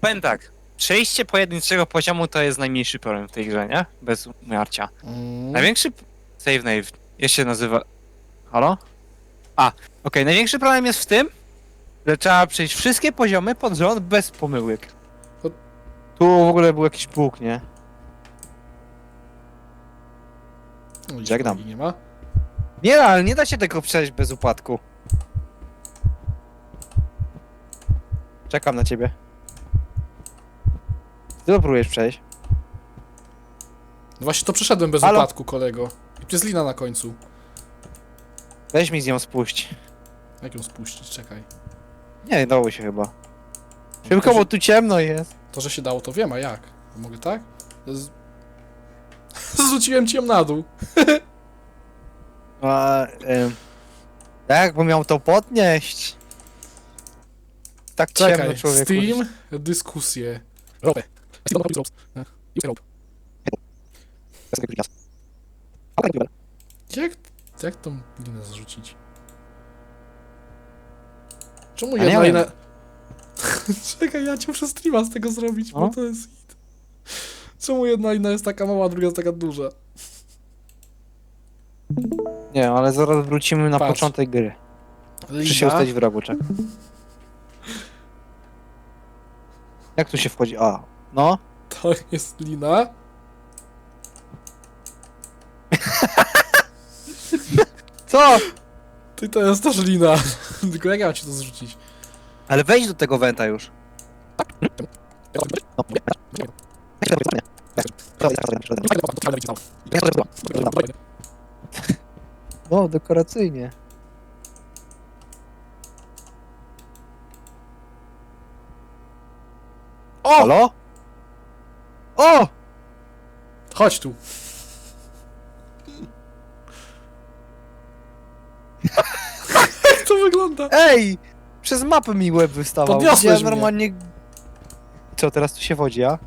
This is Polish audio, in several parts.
Powiem tak, przejście pojedynczego poziomu to jest najmniejszy problem w tej grze, nie? Bez umiarcia. Mm. Największy... Save Nave. Się nazywa? Halo? A, okej, największy problem jest w tym, że trzeba przejść wszystkie poziomy pod rząd bez pomyłek. To- Tu w ogóle był jakiś bóg, nie? No Żegnam. Nie ma. Nie, ale nie da się tego przejść bez upadku. Czekam na ciebie. Ty to próbujesz przejść? No właśnie to przeszedłem bez Halo? upadku, kolego. I tu jest lina na końcu. Weź mi z nią spuść. Jak ją spuścić? Czekaj. Nie, dało się chyba. Szybko, bo tu ciemno jest. To, że się dało, to wiem, a jak? Mogę tak? Z... Zrzuciłem cię na dół. A, ym, jak bym miał to podnieść? Tak ciemno, Czekaj, człowieku. Steam, dyskusje. Robę. Jak, jak tą linę zrzucić? Czemu A nie jedna wiem. lina... Czekaj, ja cię muszę streama z tego zrobić, bo No. to jest hit. Czemu jedna lina jest taka mała, a druga jest taka duża? Nie, ale zaraz wrócimy na Patrz. początek gry. Muszę się Lina, ustać w rogu, czekaj. Jak tu się wchodzi? A, no. to jest lina. Co? Ty to jest też lina. Tylko jak ja mam ci to zrzucić? Ale wejdź do tego wenta już. No, dekoracyjnie. O! Halo? O! Chodź tu. Jak to wygląda? Ej! Przez mapę mi łeb wystawał. Podniosłeś Widziałem mnie. normalnie... Co, teraz tu się wodzi, a?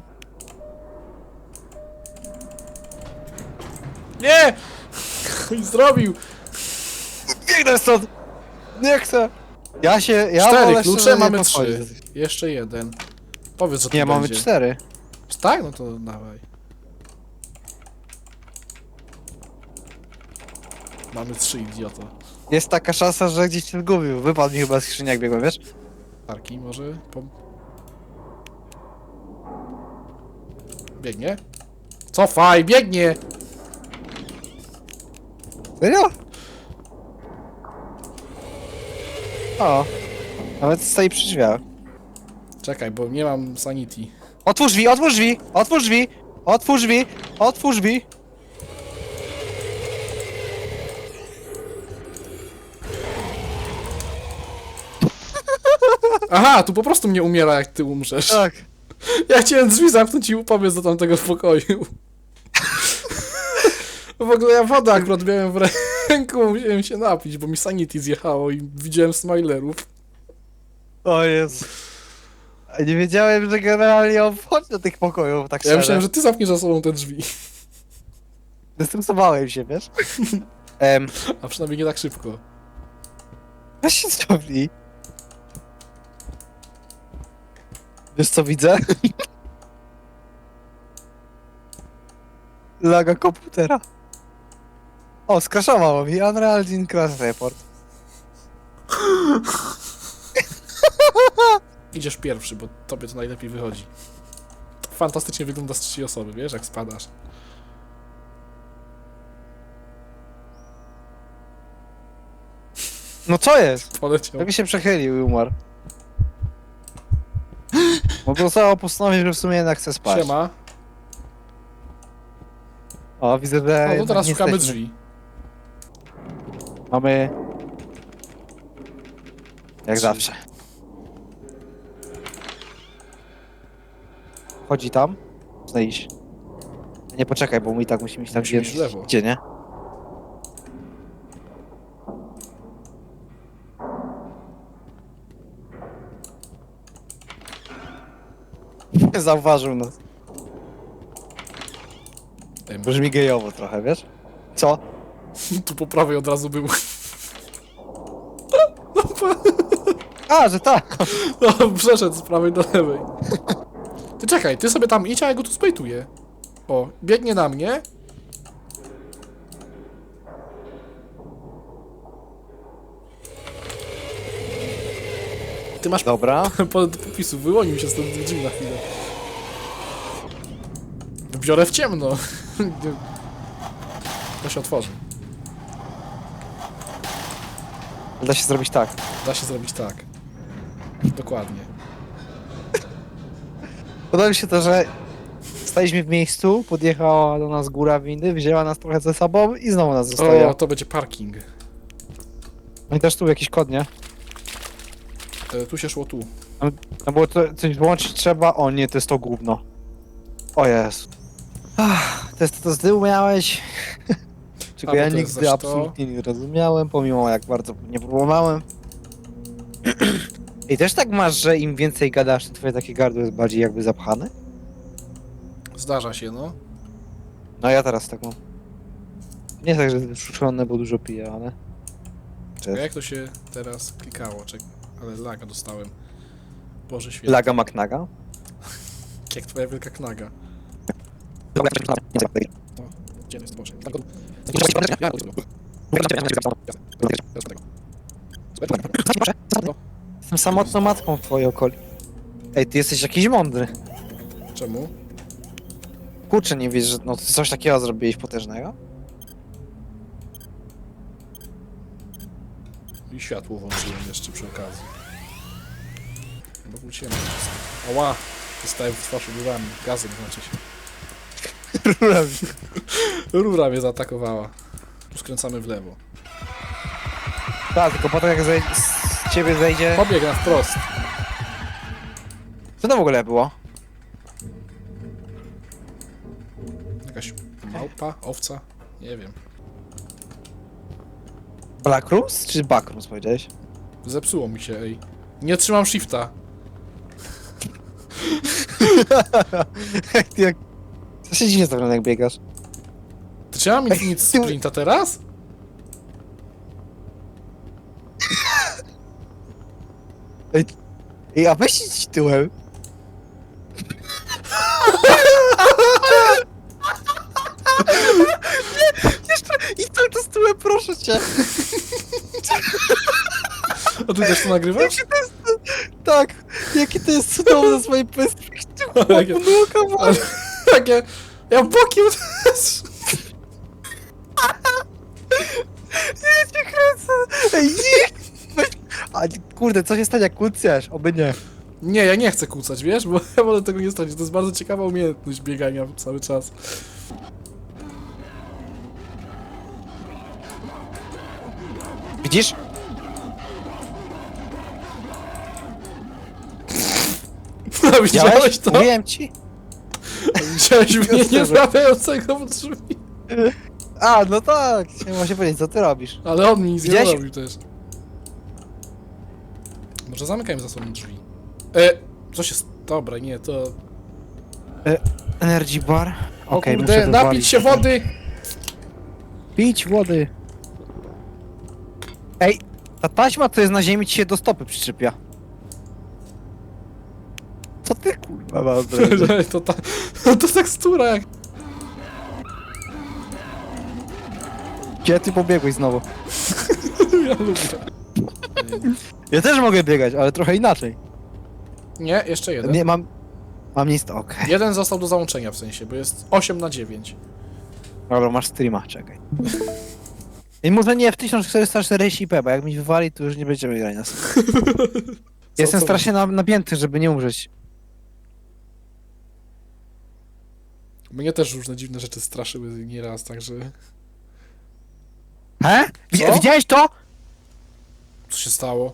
Nie! I zrobił! Biegnę stąd! Nie chcę! Ja się... Ja Cztery wolę klucze, szczerze nie mamy podchodzić. trzy. Jeszcze jeden. Powiedz, że to Nie, mamy będzie. cztery. Tak? No to dawaj. Mamy trzy, idioto. Jest taka szansa, że gdzieś się zgubił. Wypadł mi chyba skrzyniak biegłem, wiesz? Tarki może? Pom... Biegnie? Cofaj, biegnie! Serio? O. Nawet stoi przy drzwiach. Czekaj, bo nie mam sanity. Otwórz drzwi, otwórz drzwi, otwórz drzwi, otwórz drzwi, otwórz drzwi. Aha, tu po prostu mnie umiera, jak ty umrzesz. Tak. Ja chciałem drzwi zamknąć i pobiec do tamtego pokoju. W ogóle ja wodę akurat miałem w ręku, musiałem się napić, bo mi sanity zjechało i widziałem smilerów. O jest. Nie wiedziałem, że generalnie on wchodzi do tych pokojów, tak Ja szczerze. myślałem, że ty zamkniesz za sobą te drzwi. Zestresowałem się, wiesz? Em, A przynajmniej nie tak szybko. weź się cofnij. Wiesz co widzę? Laga komputera. O, skraszowało mi. Unreal Engine Crash Report. Idziesz pierwszy, bo tobie to najlepiej wychodzi. Fantastycznie wygląda z trzeciej osoby, wiesz, jak spadasz. No co jest? Poleciał. Prawie się przechylił i umarł. Bo zostało postanowić, że w sumie jednak chce spać. Siema. O, widzę, że No to jednak teraz nie szukamy jesteśmy. drzwi. Mamy... Jak Trzy. zawsze. Chodzi tam? Można iść. Nie poczekaj, bo my i tak musimy iść Musimy w lewo. gdzie nie? Zauważył nas. Brzmi gejowo trochę, wiesz? Co? Tu po prawej od razu był. A, że tak! No, przeszedł z prawej do lewej. Czekaj, ty sobie tam idź, a ja go tu spejtuję. O, biegnie na mnie. Ty masz Dobra. po podpisu, wyłonił się z tym drzwi na chwilę. Biorę w ciemno. To się otworzy. Da się zrobić tak. Da się zrobić tak. Dokładnie. Podoba mi się to, że staliśmy w miejscu, podjechała do nas góra windy, wzięła nas trochę ze sobą i znowu nas zostawiła. O, to będzie parking. No i też tu jakiś kod, nie? E, tu się szło tu. No bo to coś włączyć trzeba. O nie, to jest to gówno. O jest. To jest to, co ty umiałeś. Czego A, bo ja to jest nigdy to. absolutnie nie rozumiałem, pomimo jak bardzo nie próbowałem. I też tak masz, że im więcej gadasz, to twoje takie gardło jest bardziej jakby zapchane? Zdarza się, no. No ja teraz tak mam. Nie tak, że jest wyszuszone, bo dużo piję, ale... A Cześć. jak to się teraz klikało? Czek ale laga dostałem. Boże święty. Laga Maknaga? Jak twoja wielka knaga. Gdzie jest Boże? Jestem samotną matką w twojej okolicy. Ej, ty jesteś jakiś mądry. Czemu? Kurczę, nie wiesz, że no, ty coś takiego zrobiłeś potężnego? I światło włączyłem jeszcze przy okazji. Bo wróciłem wszystko. Ała! Dostałem w twarz rurami. Gazem znaczy się. Rura mnie zaatakowała. Tu skręcamy w lewo. Tak, tylko potem jak zej- z ciebie zejdzie... Pobieg na wprost. Co to w ogóle było? Jakaś małpa? Owca? Nie wiem. Black Rooms czy Backrooms powiedziałeś? Zepsuło mi się, ej. Nie trzymam shifta. Ty jak... Co się dziwnie wygląda jak biegasz? Ty trzymam Infinite Sprinta teraz? Ej, a weź idź tyłem. Jeszcze i tak to z tyłem, proszę cię. A ty też to nagrywasz? Jaki to jest... Tak, jaki to jest cudowne z mojej perspektywy. Jakie- Nóg, Ale takie... Ja bokiem też. Ja cię kręcę! Ej, nie! A kurde, co się stanie jak kucjasz? Oby nie. Nie, ja nie chcę kłócać, wiesz? Bo ja wolę tego nie stać. To jest bardzo ciekawa umiejętność biegania cały czas. Widzisz? Widziałeś to? Mówiłem ci. Widziałeś mnie nie zbawiającego w drzwi. A, no tak. Chciałem właśnie powiedzieć, co ty robisz. Ale on mi nic nie Widziałeś? robił też. Może zamykajmy za sobą drzwi. E, co się... Dobra, nie, to... Energy bar. O Okej, kurde, napić się wody! Pić wody. Ej, ta taśma, co jest na ziemi, ci się do stopy przyczepia. Co ty kurwa masz to, ta, to tekstura jak... Gdzie ty pobiegłeś znowu? Ja lubię. Ja też mogę biegać, ale trochę inaczej. Nie, jeszcze jeden. Nie, mam... Mam nic, okej. Jeden został do załączenia w sensie, bo jest 8 na 9. Dobra, masz streama, czekaj. I może nie w 1440p, bo jak mi wywali, to już nie będziemy grać na streamie. Jestem co- strasznie na, napięty, żeby nie umrzeć. Mnie też różne dziwne rzeczy straszyły nieraz, także... He? Co? Widziałeś to? Co się stało?